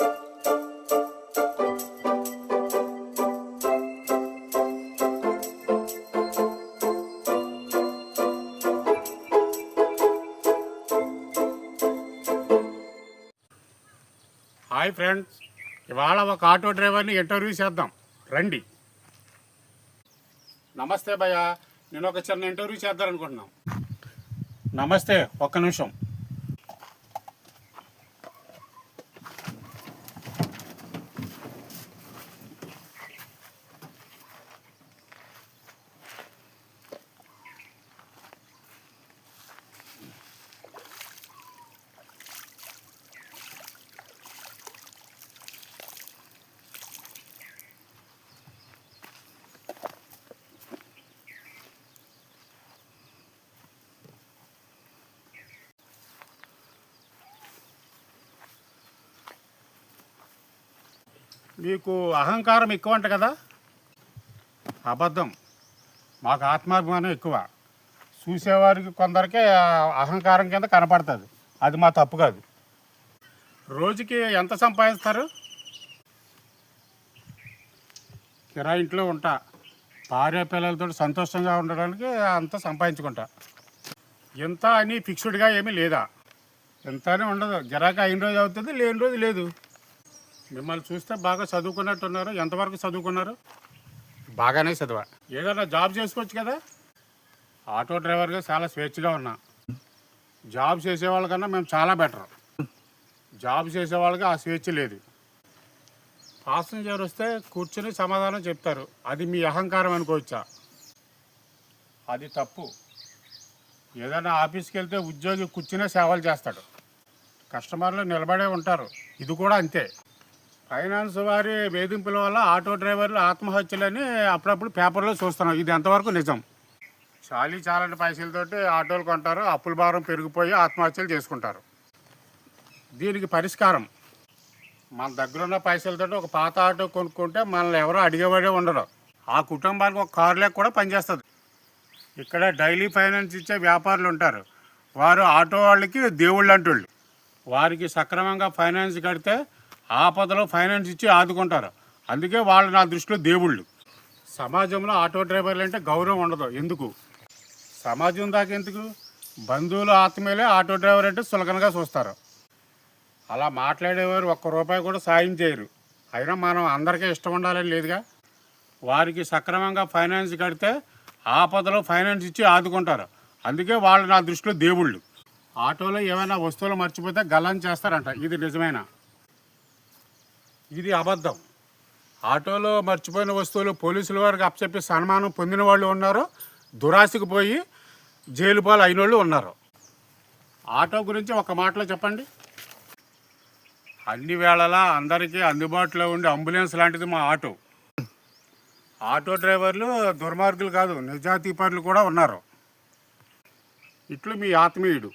Hi friends ఇవాళ ఒక auto డ్రైవర్ని ఇంటర్వ్యూ చేద్దాం. రండి. నమస్తే భయ్య నేను ఒక చిన్న ఇంటర్వ్యూ చేద్దాం అనుకుంటున్నాం. నమస్తే ఒక్క నిమిషం. మీకు అహంకారం ఎక్కువ అంట కదా? అబద్ధం. మాకు ఆత్మాభిమానం ఎక్కువ. చూసేవారికి కొందరికే అహంకారం కింద కనపడుతుంది. అది మా తప్పు కాదు. రోజుకి ఎంత సంపాదిస్తారు? కిరాయి ఇంట్లో ఉంటా. భార్య పిల్లలతో సంతోషంగా ఉండడానికి అంత సంపాదించుకుంటా. ఎంత అని ఫిక్స్డ్గా ఏమీ లేదా. ఎంత అని ఉండదు. గిరాక అయిన రోజు అవుతుంది లేని రోజు లేదు. మిమ్మల్ని చూస్తే బాగా చదువుకున్నట్టున్నారు. ఎంతవరకు చదువుకున్నారు? బాగానే చదివా. ఏదైనా జాబ్ చేసుకోవచ్చు కదా? ఆటో డ్రైవర్గా చాలా స్వేచ్ఛగా ఉన్నా. జాబ్ చేసేవాళ్ళకన్నా మేము చాలా బెటర్. జాబ్ చేసేవాళ్ళకి ఆ స్వేచ్ఛ లేదు. పాసెంజర్ వస్తే కూర్చుని సమాధానం చెప్తారు. అది మీ అహంకారం అనుకోవచ్చా? అది తప్పు. ఏదైనా ఆఫీస్కి వెళ్తే ఉద్యోగి కూర్చునే సేవలు చేస్తాడు. కస్టమర్లు నిలబడే ఉంటారు. ఇది కూడా అంతే. ఫైనాన్స్ వారి వేధింపుల వల్ల ఆటో డ్రైవర్లు ఆత్మహత్యలని అప్పుడప్పుడు పేపర్లో చూస్తున్నాం. ఇది ఎంతవరకు నిజం? చాలీ చాలని పైసలతోటి ఆటోలు కొంటారు అప్పుల భారం పెరిగిపోయి ఆత్మహత్యలు చేసుకుంటారు. దీనికి పరిష్కారం మన దగ్గర ఉన్న పైసలతోటి ఒక పాత ఆటో కొనుక్కుంటే మనల్ని ఎవరో అడిగేవాడే ఉండరు. ఆ కుటుంబానికి ఒక కారు లేక కూడా పనిచేస్తుంది. ఇక్కడ డైలీ ఫైనాన్స్ ఇచ్చే వ్యాపారులు ఉంటారు. వారు ఆటో వాళ్ళకి దేవుళ్ళు అంటోళ్ళు వారికి సక్రమంగా ఫైనాన్స్ కడితే ఆపదలో ఫైనాన్స్ ఇచ్చి ఆదుకుంటారు. అందుకే వాళ్ళు నా దృష్టిలో దేవుళ్ళు. సమాజంలో ఆటో డ్రైవర్లు అంటే గౌరవం ఉండదు. ఎందుకు? సమాజం దాకా ఎందుకు? బంధువులు ఆత్మీయులే ఆటో డ్రైవర్ అంటే సులకనగా చూస్తారు. అలా మాట్లాడేవారు ఒక్క రూపాయి కూడా సాయం చేయరు. అయినా మనం అందరికీ ఇష్టం ఉండాలని లేదుగా? వారికి సక్రమంగా ఫైనాన్స్ కడితే ఆపదలో ఫైనాన్స్ ఇచ్చి ఆదుకుంటారు. అందుకే వాళ్ళు నా దృష్టిలో దేవుళ్ళు. ఆటోలో ఏమైనా వస్తువులు మర్చిపోతే గల్లం చేస్తారంట. ఇది నిజమేనా? ఇది అబద్ధం. ఆటోలో మర్చిపోయిన వస్తువులు పోలీసుల వారికి అప్పచెప్పి సన్మానం పొందిన వాళ్ళు ఉన్నారు. దురాశకు పోయి జైలు పాలు అయిన వాళ్ళు ఉన్నారు. ఆటో గురించి ఒక మాటలో చెప్పండి. అన్ని వేళలా అందరికీ అందుబాటులో ఉండే అంబులెన్స్ లాంటిది మా ఆటో. ఆటో డ్రైవర్లు దుర్మార్గులు కాదు నిజాతీపరులు కూడా ఉన్నారు. ఇట్లు మీ ఆత్మీయుడు.